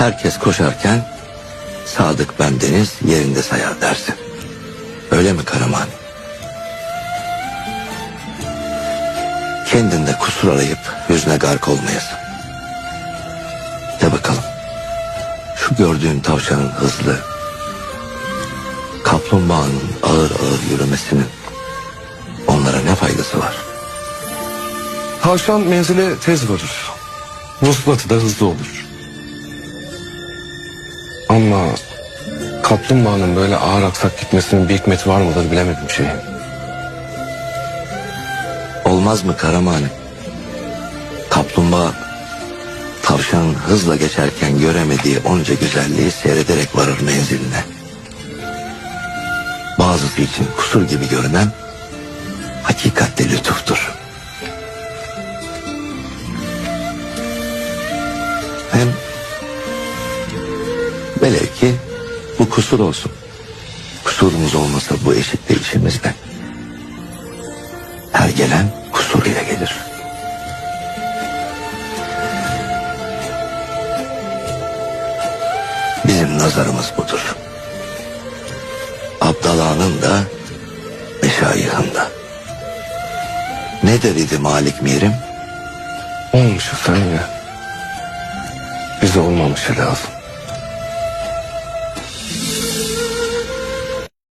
Herkes koşarken Sadık ben Deniz yerinde sayar dersin. Öyle mi Karaman? Kendinde kusur arayıp yüzüne gark olmayasın. De bakalım. Şu gördüğün tavşanın hızlı, kaplumbağanın ağır ağır yürümesinin onlara ne faydası var? Tavşan menzile tez varır. Vuslatı da hızlı olur. Ama kaplumbağanın böyle ağır aksak gitmesinin bir hikmeti var mıdır bilemedim şey. Olmaz mı Karamani? Kaplumbağa tavşanın hızla geçerken göremediği onca güzelliği seyrederek varır menziline. Bazısı için kusur gibi görünen hakikatte lütuftur. Hem velev ki bu kusur olsun. Kusurumuz olmasa bu eşittir işimizle. Her gelen kusuruyla gelir. Bizim nazarımız budur. Abdala'nın da meşayihın da. Ne dedi Malik Mirim? Olmuş efendim ya. Bize olmamışı lazım.